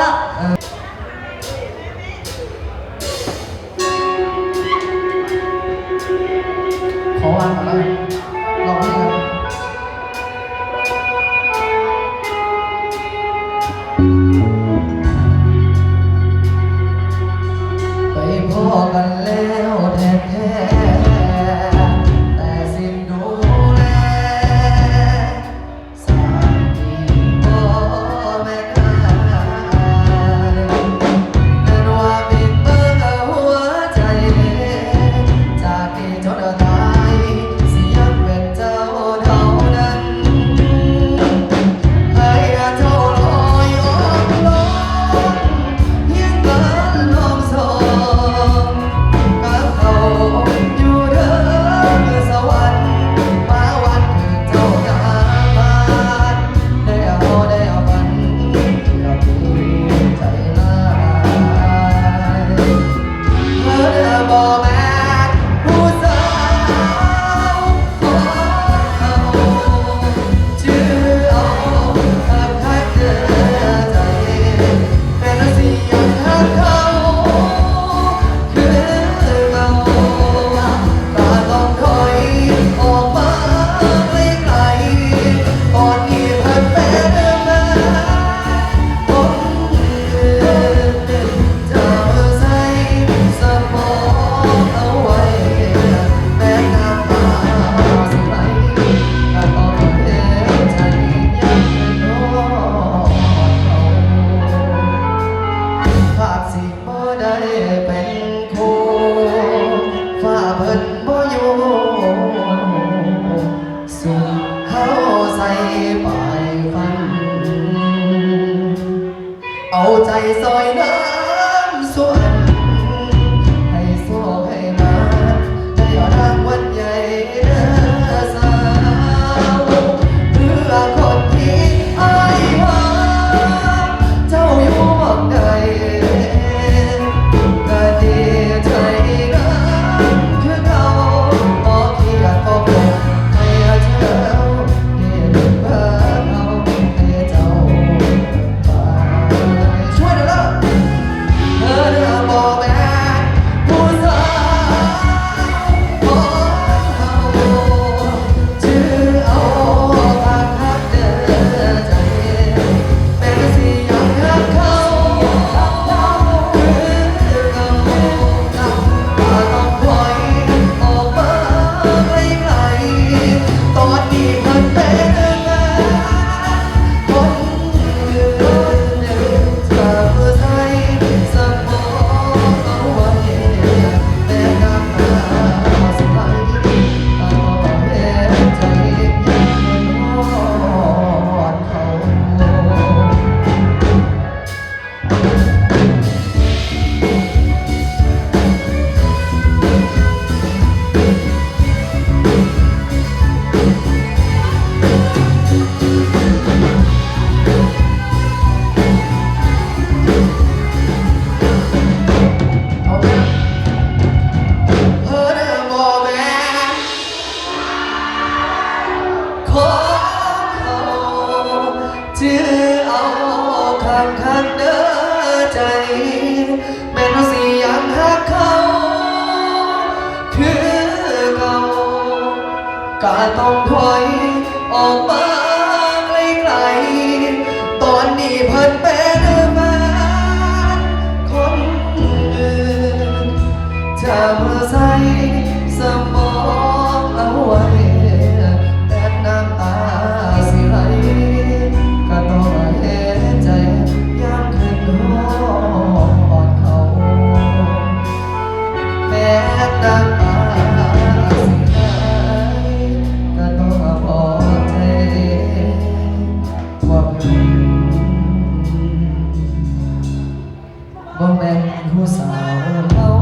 ขอวางก่อร้วกัองนี่ครับไปพอกันแล้วาใจซอยเด้อ แม่นสิอยากเขาคือเก่าก็ต้องถอยออกมาไกลๆตอนนี้เพิ่นเป็นแนคนอื่นจะมาใส่สมอ บ่เม่นผู้สาวเรา